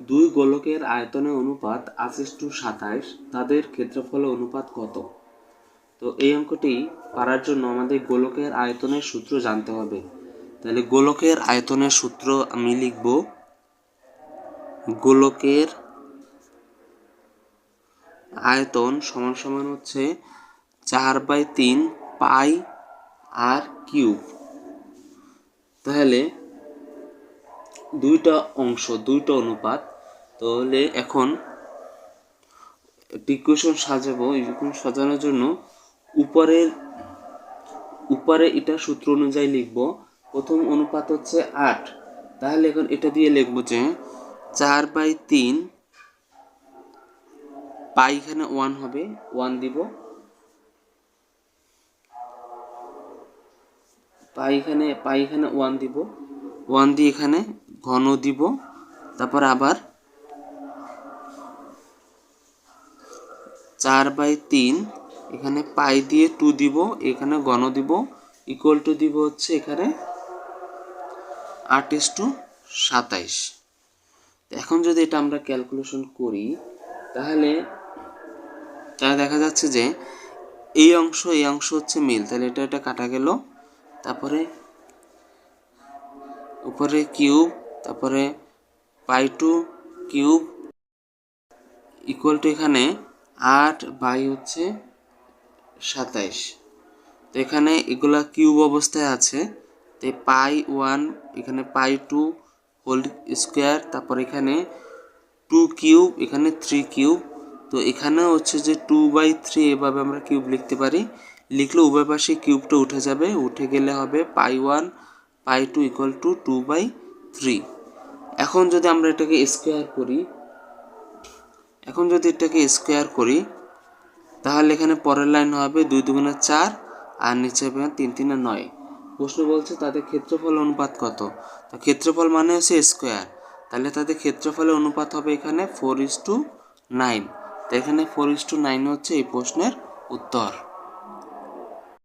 দুই গোলকের আয়তনের অনুপাত আশিস টু সাতাইশ। তাদের ক্ষেত্রফলের অনুপাত কত? তো এই অঙ্কটি পারার জন্য আমাদের গোলকের আয়তনের সূত্র জানতে হবে। তাহলে গোলকের আয়তনের সূত্র আমি লিখব। গোলকের আয়তন সমান সমান হচ্ছে চার বাই তিন পাই আর কিউব। তাহলে দুইটা অংশ, দুইটা অনুপাত। তাহলে এখন ইকুয়েশন সাজাবো ইকুয়েশন সাজানোর জন্য উপরের, উপরে এটা সূত্র অনুযায়ী লিখব। প্রথম অনুপাত হচ্ছে আট। তাহলে এখন এটা দিয়ে লিখব যে চার বাই তিন পাই এখানে ওয়ান হবে, ওয়ান দিব। পাই এখানে ওয়ান দিব। ওয়ান দিয়ে এখানে ঘন দিব, তারপর আবার চার বাই তিন, এখানে পাই দিয়ে টু দিব, এখানে ঘন দিব ইকুয়াল টু দিব হচ্ছে এখানে আট টু সাতাইশ। এখন যদি এটা আমরা ক্যালকুলেশন করি, তাহলে তাহলে দেখা যাচ্ছে যে এই অংশ এই অংশ হচ্ছে মিল, তাহলে এটা এটা কাটা গেল। তারপরে উপরে কিউব তারপরে pi two cube equal to এখানে আট বাই হচ্ছে সাতাইশ। তো এখানে এগুলা কিউব অবস্থায় আছে। তো পাই ওয়ান, এখানে পাই টু হোল স্কোয়ার, তারপর এখানে টু কিউব, এখানে থ্রি কিউব। তো এখানে হচ্ছে যে টু বাই থ্রি এভাবে আমরা কিউব লিখতে পারি। লিখলে উভয় পাশে কিউবটা উঠে যাবে, উঠে গেলে হবে pi one, pi two equal to two by three এখন যদি আমরা এটাকে স্কোয়ার করি, এখন যদি এটাকে স্কোয়ার করি, তাহলে এখানে পরের লাইন হবে দুই দুগুণে চার, আর নিচে হবে তিন তিনে নয়। প্রশ্ন বলছে তাদের ক্ষেত্রফল অনুপাত কত? ক্ষেত্রফল মানে হচ্ছে স্কোয়ার তাহলে তাদের ক্ষেত্রফলের অনুপাত হবে এখানে ফোর ইস টু নাইন তো এখানে ফোর ইস টু নাইন হচ্ছে এই প্রশ্নের উত্তর।